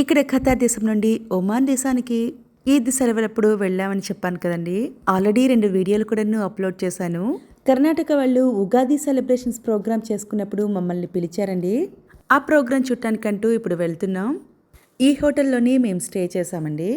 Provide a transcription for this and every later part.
ఇక్కడ ఖతార్ దేశం నుండి ఒమాన్ దేశానికి ఈద్ సెలవులప్పుడు వెళ్ళామని చెప్పాను కదండి. ఆల్రెడీ రెండు వీడియోలు కూడా అప్లోడ్ చేశాను. కర్ణాటక వాళ్ళు ఉగాది సెలబ్రేషన్స్ ప్రోగ్రామ్ చేసుకున్నప్పుడు మమ్మల్ని పిలిచారండి. ఆ ప్రోగ్రాం చూడటానికంటూ ఇప్పుడు వెళ్తున్నాం. ఈ హోటల్లోని మేము స్టే చేశామండి.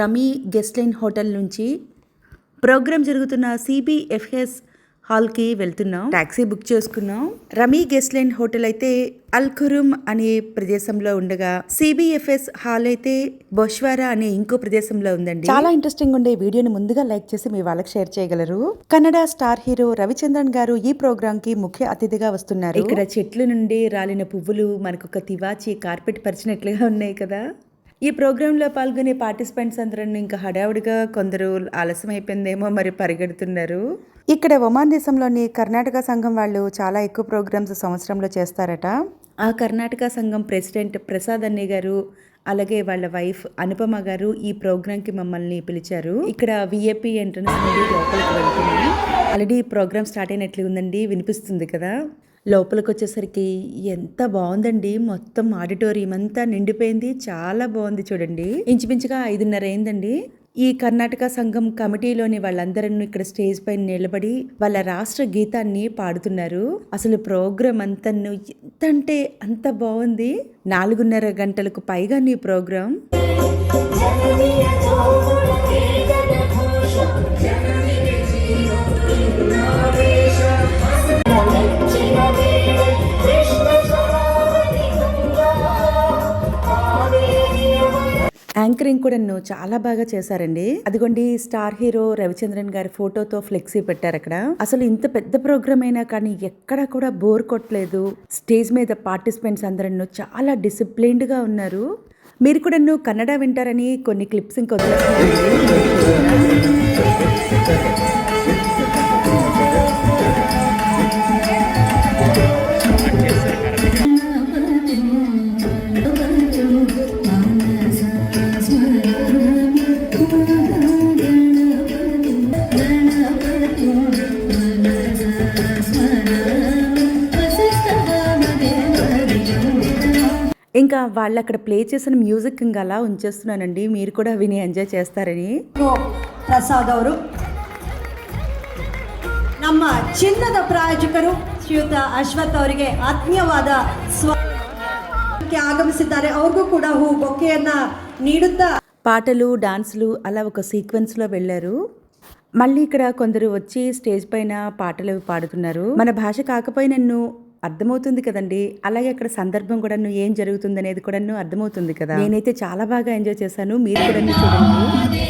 రమీ గెస్ట్ లైన్ హోటల్ నుంచి ప్రోగ్రామ్ జరుగుతున్న సిబిఎఫ్ఎస్ హాల్కి వెళ్తున్నాం. టాక్సీ బుక్ చేసుకున్నాం. రమీ గెస్ట్ లైన్ హోటల్ అయితే అల్ ఖురుమ్ అనే ప్రదేశంలో ఉండగా సిబిఎఫ్ఎస్ హాల్ అయితే బొష్వారా అనే ఇంకో ప్రదేశంలో ఉందండి. చాలా ఇంట్రెస్టింగ్ ఉండే వీడియోని ముందుగా లైక్ చేసి మీ వాళ్ళకి షేర్ చేయగలరు. కన్నడ స్టార్ హీరో రవిచంద్రన్ గారు ఈ ప్రోగ్రామ్కి ముఖ్య అతిథిగా వస్తున్నారు. ఇక్కడ చెట్ల నుండి రాలిన పువ్వులు మనకు ఒక తివాచి కార్పెట్ పరిచినట్లుగా ఉన్నాయి కదా. ఈ ప్రోగ్రాంలో పాల్గొనే పార్టిసిపెంట్స్ అందరూ ఇంకా హడావుడిగా కొందరు ఆలస్యం అయిపోయిందేమో మరి పరిగెడుతున్నారు. ఇక్కడ ఒమాన్ దేశంలోని కర్ణాటక సంఘం వాళ్ళు చాలా ఎక్కువ ప్రోగ్రామ్స్ సంవత్సరంలో చేస్తారట. ఆ కర్ణాటక సంఘం ప్రెసిడెంట్ ప్రసాద్ అన్నయ్య గారు అలాగే వాళ్ళ వైఫ్ అనుపమ గారు ఈ ప్రోగ్రాంకి మమ్మల్ని పిలిచారు. ఇక్కడ విఏపీ ఎంట్రన్స్ నుండి లోపలికి వెళ్తున్నాం ఆల్రెడీ ప్రోగ్రామ్ స్టార్ట్ అయినట్లు ఉందండి వినిపిస్తుంది కదా? లోపలికి వచ్చేసరికి ఎంత బాగుందండి. మొత్తం ఆడిటోరియం అంతా నిండిపోయింది. చాలా బాగుంది చూడండి. ఇంచుమించుగా ఐదున్నర అయిందండి. ఈ కర్ణాటక సంఘం కమిటీలోని వాళ్ళందరూ ఇక్కడ స్టేజ్ పైన నిలబడి వాళ్ళ రాష్ట్ర గీతాన్ని పాడుతున్నారు. అసలు ప్రోగ్రామ్ అంతా ఎంత అంటే అంత బాగుంది. నాలుగున్నర గంటలకు పైగా నీ ప్రోగ్రాం. యాంకరింగ్ కూడా చాలా బాగా చేశారండి. అదిగోండి స్టార్ హీరో రవిచంద్రన్ గారి ఫోటోతో ఫ్లెక్సీ పెట్టారు అక్కడ. అసలు ఇంత పెద్ద ప్రోగ్రామ్ అయినా కానీ ఎక్కడ కూడా బోర్ కొట్టలేదు. స్టేజ్ మీద పార్టిసిపెంట్స్ అందరూ చాలా డిసిప్లిన్డ్గా ఉన్నారు. మీరు కూడా కన్నడ వింటారని కొన్ని క్లిప్స్ ఇంకొక ఇంకా వాళ్ళు అక్కడ ప్లే చేసిన మ్యూజిక్ ఇంకా అలా ఉంచేస్తున్నానండి మీరు కూడా విని ఎంజాయ్ చేస్తారని ಪ್ರಸಾದ್ ಅವರು ನಮ್ಮ ಚಿನ್ನದ ಪ್ರಾಯೋಜಕರು ಶ್ರೀಯುತ ಅಶ್ವಥ್ ಅವರಿಗೆ ಆತ್ಮೀಯವಾದ ಸ್ವ ಕ್ಕೆ ಆಗಮಿಸಿದ್ದಾರೆ ಅವ್ರಿಗೂ ಕೂಡ ಹೂ ಬೊಕ್ಕೆಯನ್ನ ನೀಡುತ್ತಾ పాటలు డాన్సులు అలా ఒక సీక్వెన్స్లో వెళ్ళారు మళ్ళీ ఇక్కడ కొందరు వచ్చి స్టేజ్ పైన పాటలు అవి పాడుతున్నారు మన భాష కాకపోయినన్ను అర్థమవుతుంది కదండి. అలాగే అక్కడ సందర్భం కూడా ఏం జరుగుతుంది అనేది కూడా అర్థమవుతుంది కదా. నేనైతే చాలా బాగా ఎంజాయ్ చేశాను. మీరు కూడా చూడండి.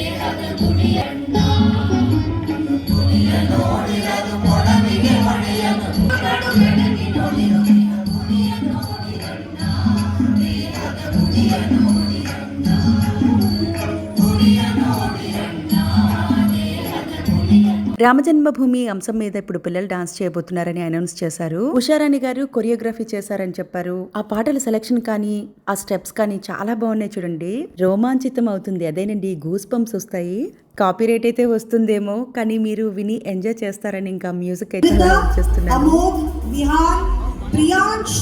రామజన్మభూమి అంశం మీద ఇప్పుడు పిల్లలు డాన్స్ చేయబోతున్నారని అనౌన్స్ చేశారు. ఉషారాణి గారు కొరియోగ్రఫీ చేశారని చెప్పారు. ఆ పాటల సెలెక్షన్ కానీ ఆ స్టెప్స్ కానీ చాలా బాగున్నాయి చూడండి. రోమాంచితం అవుతుంది. అదేనండి గూస్ పంప్స్ వస్తాయి. కాపీ రేట్ అయితే వస్తుందేమో కానీ మీరు విని ఎంజాయ్ చేస్తారని ఇంకా మ్యూజిక్ అయితే చేస్తున్నారు. ప్రియాంష్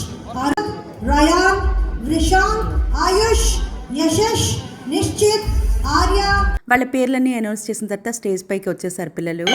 రయాన్ ఆయుష్ యశష్ నిశ్చిత్ వాళ్ళ పేర్లన్నీ అనౌన్స్ చేసిన తర్వాత స్టేజ్ పైకి వచ్చేసారు పిల్లలు.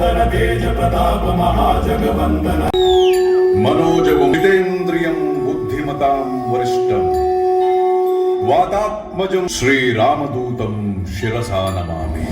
ವಂದನ प्रताप ಪ್ರತಾಪ ಮಹಾಜಗವಂದನ मनोजवं जितेन्द्रियं बुद्धिमतां वरिष्ठं। वातात्मजं श्रीरामदूतं शिरसा नमामि।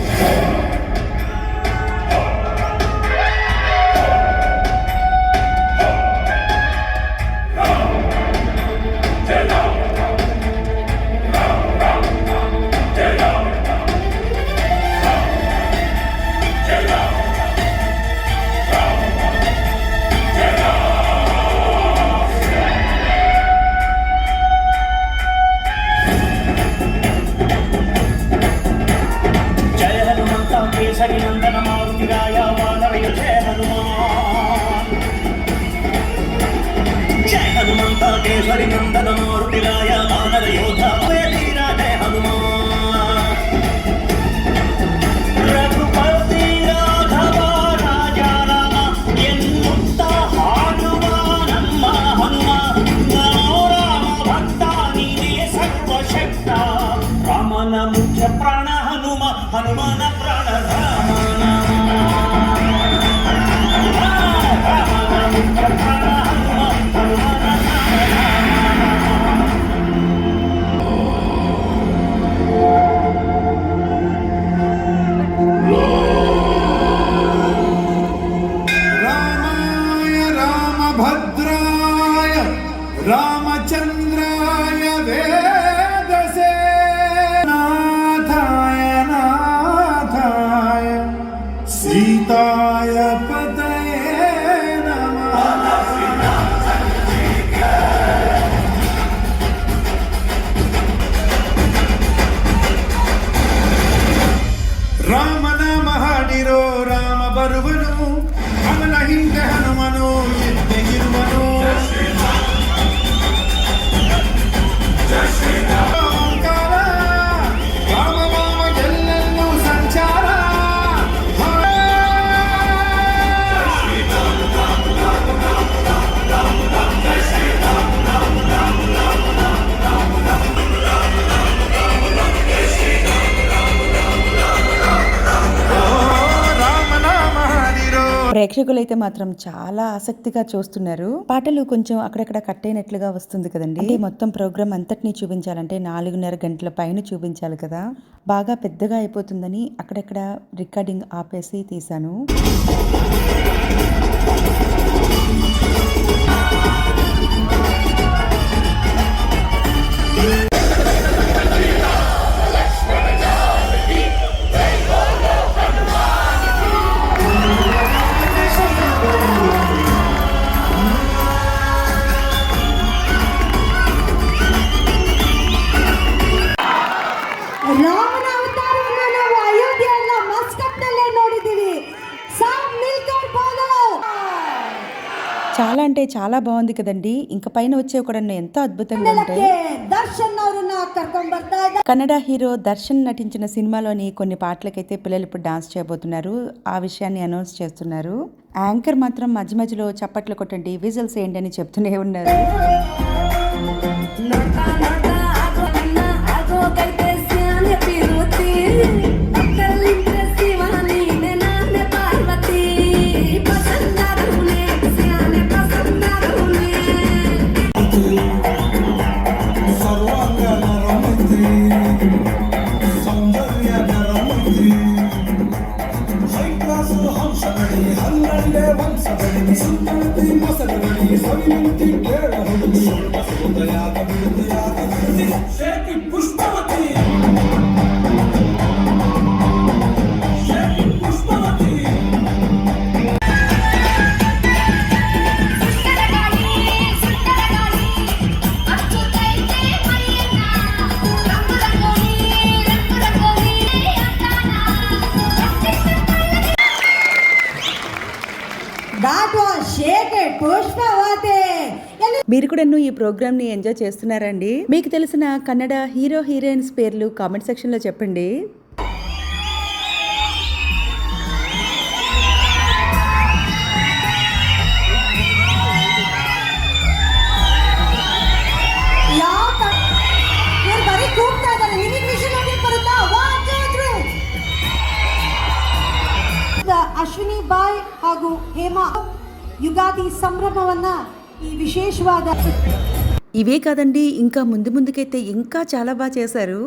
revenons ప్రేక్షకులు అయితే మాత్రం చాలా ఆసక్తిగా చూస్తున్నారు. పాటలు కొంచెం అక్కడక్కడ కట్ అయినట్లుగా వస్తుంది కదండి. మొత్తం ప్రోగ్రామ్ అంతటినీ చూపించాలంటే నాలుగున్నర గంటల పైన చూపించాలి కదా. బాగా పెద్దగా అయిపోతుందని అక్కడక్కడ రికార్డింగ్ ఆపేసి తీశాను. Yeah. చూస్తుంటే చాలా బాగుంది కదండి. ఇంకా పైన వచ్చే కూడా ఎంతో అద్భుతంగా ఉంటాయి. కన్నడ హీరో దర్శన్ నటించిన సినిమాలోని కొన్ని పాటలకైతే పిల్లలు ఇప్పుడు డాన్స్ చేయబోతున్నారు. ఆ విషయాన్ని అనౌన్స్ చేస్తున్నారు. యాంకర్ మాత్రం మధ్య మధ్యలో చప్పట్లు కొట్టండి విజిల్స్ ఏంటి అని చెప్తూనే ఉన్నారు. పుష్పవతి ఎన్ని మీరు కూడా ఈ ప్రోగ్రామ్ ని ఎంజాయ్ చేస్తున్నారండి మీకు తెలిసిన కన్నడ హీరో హీరోయిన్స్ పేర్లు కామెంట్ సెక్షన్ లో చెప్పండి ಯಾವ ತ- ಇವ್ರು ಬರೀ ಕೂಗ್ತಾ ಇದ್ದಾರೆ ನಿಮಗೆ ವಿಷಯ ನೋಡಿ ಬರುತ್ತಾ ಒನ್ ಟೂ ತ್ರೀ ಅಶ್ವಿನಿ ಬಾಯ್ ಹಾಗೂ ಹೇಮಾ ಯುಗಾದಿ ಸಂಭ್ರಮವನ್ನ ಈ ವಿಶೇಷವಾದ ఇవే కాదండి ఇంకా ముందు ముందుకైతే ఇంకా చాలా బాగా చేశారు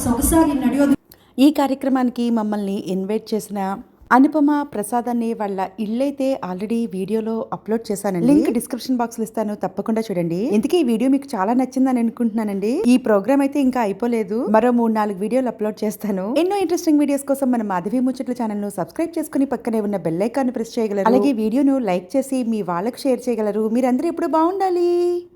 ಸೊಗಸಾಗಿ ನಡೆಯೋದು ఈ కార్యక్రమానికి మమ్మల్ని ఇన్వైట్ చేసిన అనుపమ ప్రసాద్ అనే వాళ్ళ ఇల్లైతే ఆల్రెడీ వీడియోలో అప్లోడ్ చేశానండి లింక్ డిస్క్రిప్షన్ బాక్స్ లో ఇస్తాను తప్పకుండా చూడండి ఇందుకే ఈ వీడియో మీకు చాలా నచ్చిందని అనుకుంటున్నానండి ఈ ప్రోగ్రామ్ అయితే ఇంకా అయిపోలేదు మరో మూడు నాలుగు వీడియోలు అప్లోడ్ చేస్తాను ఎన్నో ఇంట్రెస్టింగ్ వీడియోస్ కోసం మన మాధవి ముచ్చట్ల ఛానల్ ను సబ్స్క్రైబ్ చేసుకుని పక్కనే ఉన్న బెల్ ఐకాన్ ప్రెస్ చేయగలరు అలాగే వీడియోను లైక్ చేసి మీ వాళ్ళకు షేర్ చేయగలరు మీరందరూ ఎప్పుడు బాగుండాలి